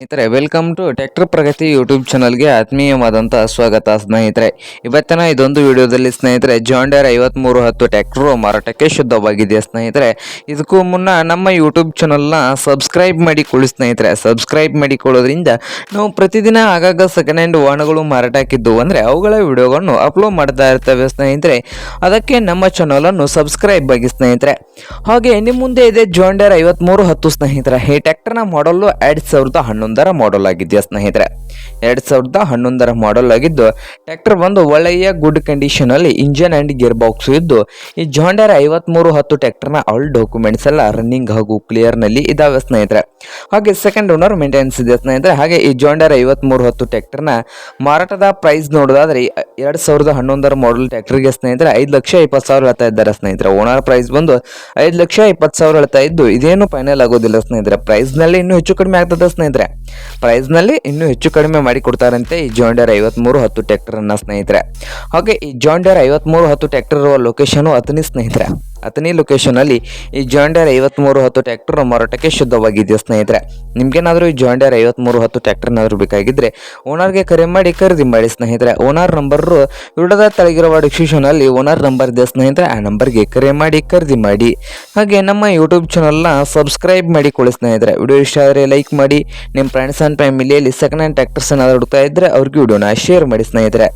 ಸ್ನೇಹಿತರೆ welcome to tractor Pragati YouTube ಚಾನಲ್ಗೆ ಆತ್ಮೀಯವಾದಂಥ ಸ್ವಾಗತ, ಸ್ನೇಹಿತರೆ. ಇವತ್ತಿನ ಇದೊಂದು ವಿಡಿಯೋದಲ್ಲಿ, ಸ್ನೇಹಿತರೆ ಜಾಂಡರ್ ಐವತ್ತ್ಮೂರು ಹತ್ತು ಟ್ಯಾಕ್ಟ್ರು ಮಾರಾಟಕ್ಕೆ ಶುದ್ಧವಾಗಿದೆ ಸ್ನೇಹಿತರೆ? ಇದಕ್ಕೂ ಮುನ್ನ ನಮ್ಮ ಯೂಟ್ಯೂಬ್ ಚಾನಲ್ನ ಸಬ್ಸ್ಕ್ರೈಬ್ ಮಾಡಿಕೊಳ್ಳಿ, ಸ್ನೇಹಿತರೆ. ಸಬ್ಸ್ಕ್ರೈಬ್ ಮಾಡಿಕೊಳ್ಳೋದ್ರಿಂದ ನಾವು ಪ್ರತಿದಿನ ಆಗಾಗ ಸೆಕೆಂಡ್ ಹ್ಯಾಂಡ್ ವಾಹನಗಳು ಮಾರಾಟಕ್ಕಿದ್ದು ಅಂದರೆ ಅವುಗಳ ವಿಡಿಯೋಗಳನ್ನು ಅಪ್ಲೋಡ್ ಮಾಡ್ತಾ ಇರ್ತವೆ, ಸ್ನೇಹಿತರೆ. ಅದಕ್ಕೆ ನಮ್ಮ ಚಾನಲನ್ನು ಸಬ್ಸ್ಕ್ರೈಬ್ ಆಗಿ, ಸ್ನೇಹಿತರೆ. ಹಾಗೆ ನಿಮ್ಮ ಮುಂದೆ ಇದೆ ಜಾಂಡರ್ ಐವತ್ತ್ಮೂರು ಹತ್ತು, ಸ್ನೇಹಿತರೆ. ಈ ಟ್ಯಾಕ್ಟರ್ನ ಮಾಡಲು ಎರಡು ಸಾವಿರದ ಹನ್ನೊಂದರ ಮಾಡಲ್ ಆಗಿದೆಯಾ ಸ್ನೇಹಿತರೆ? ಎರಡು ಸಾವಿರದ ಹನ್ನೊಂದರ ಮಾಡಲ್ ಆಗಿದ್ದು ಟ್ರ್ಯಾಕ್ಟರ್ ಒಂದು ಒಳ್ಳೆಯ ಗುಡ್ ಕಂಡೀಷನ್ ಅಲ್ಲಿ ಇಂಜನ್ ಅಂಡ್ ಗೇರ್ ಬಾಕ್ಸ್ ಇದ್ದು, ಈ ಜಾಂಡರ್ ಐವತ್ಮೂರು ಹತ್ತು ನ ಆಲ್ ಡಾಕ್ಯುಮೆಂಟ್ಸ್ ಎಲ್ಲ ರನ್ನಿಂಗ್ ಹಾಗೂ ಕ್ಲಿಯರ್ನಲ್ಲಿ ಇದಾವೆ ಸ್ನೇಹಿತರೆ. ಹಾಗೆ ಸೆಕೆಂಡ್ ಓನರ್ ಮೇಂಟೆನೆನ್ಸ್ ಇದೆ ಸ್ನೇಹಿತರೆ. ಹಾಗೆ ಈ ಜಾಂಡರ್ ಐವತ್ಮೂರು ಹತ್ತು ನ ಮಾರಾಟದ ಪ್ರೈಸ್ ನೋಡೋದಾದ್ರೆ, ಎರಡು ಸಾವಿರದ ಹನ್ನೊಂದರ ಮಾಡಲ್ ಟ್ರ್ಯಾಕ್ಟರ್ಗೆ ಸ್ನೇಹಿತರೆ ಐದು ಲಕ್ಷ ಇಪ್ಪತ್ತು ಸಾವಿರ ಹೇಳ್ತಾ ಇದ್ದಾರೆ ಸ್ನೇಹಿತರೆ. ಓನರ್ ಪ್ರೈಸ್ ಬಂದು ಐದು ಲಕ್ಷ ಇಪ್ಪತ್ತು ಸಾವಿರ ಹೇಳ್ತಾ ಇದ್ದು, ಇದೇನು ಫೈನಲ್ ಆಗೋದಿಲ್ಲ ಸ್ನೇಹಿತರೆ. ಪ್ರೈಸ್ನಲ್ಲಿ ಇನ್ನೂ ಹೆಚ್ಚು ಕಡಿಮೆ ಆಗ್ತದೆ ಸ್ನೇಹಿತರೆ. ಪ್ರೈಸ್ನಲ್ಲಿ ಇನ್ನೂ ಹೆಚ್ಚು ಕಡಿಮೆ ಮಾಡಿ ಕೊಡ್ತಾರಂತೆ ಈ ಜಾಂಡರ್ ಐವತ್ಮೂರು ಹತ್ತು ಟ್ರ್ಯಾಕ್ಟರನ್ನು ಸ್ನೇಹಿತರೆ. ಹಾಗೆ ಈ ಜಾಂಡರ್ ಐವತ್ಮೂರು ಹತ್ತು ಟ್ಯಾಕ್ಟರ್ ಇರುವ ಲೊಕೇಶನು ಅತನಿ ಸ್ನೇಹಿತರೆ. ಅತನಿ ಲೊಕೇಶನಲ್ಲಿ ಈ ಜಾಂಡರ್ ಐವತ್ಮೂರು ಹತ್ತು ಟ್ಯಾಕ್ಟರ್ ಮಾರಾಟಕ್ಕೆ ಶುದ್ಧವಾಗಿದೆಯೋ ಸ್ನೇಹಿತರೆ? ನಿಮಗೇನಾದರೂ ಈ ಜಾಂಡರ್ ಐವತ್ಮೂರು ಹತ್ತು ಟ್ಯಾಕ್ಟರ್ನಾದರೂ ಬೇಕಾಗಿದ್ದರೆ ಓನರ್ಗೆ ಕರೆ ಮಾಡಿ ಖರೀದಿ ಮಾಡಿ ಸ್ನೇಹಿತರೆ. ಓನರ್ ನಂಬರು ವಿಡದ ತಳಗಿರುವ ಡಿಸ್ಕ್ರಿಪ್ಷನಲ್ಲಿ ಓನರ್ ನಂಬರ್ ಇದೆ ಸ್ನೇಹಿತರೆ. ಆ ನಂಬರ್ಗೆ ಕರೆ ಮಾಡಿ ಖರೀದಿ ಮಾಡಿ. ಹಾಗೆ ನಮ್ಮ ಯೂಟ್ಯೂಬ್ ಚಾನಲ್ನ ಸಬ್ಸ್ಕ್ರೈಬ್ ಮಾಡಿಕೊಳ್ಳಿ ಸ್ನೇಹಿತರೆ. ವಿಡಿಯೋ ಇಷ್ಟ ಆದರೆ ಲೈಕ್ ಮಾಡಿ. ನಿಮ್ಮ ಫ್ರೆಂಡ್ಸ್ ಆ್ಯಂಡ್ ಫ್ಯಾಮಿಲಿಯಲ್ಲಿ ಸೆಕೆಂಡ್ ಹ್ಯಾಂಡ್ ಟ್ಯಾಕ್ಟರ್ಸ್ ಏನಾದರೂ ಹುಡುಕ್ತಾ ಇದ್ದರೆ ಅವ್ರಿಗೆ ವಿಡಿಯೋನ ಶೇರ್ ಮಾಡಿ ಸ್ನೇಹಿತರೆ.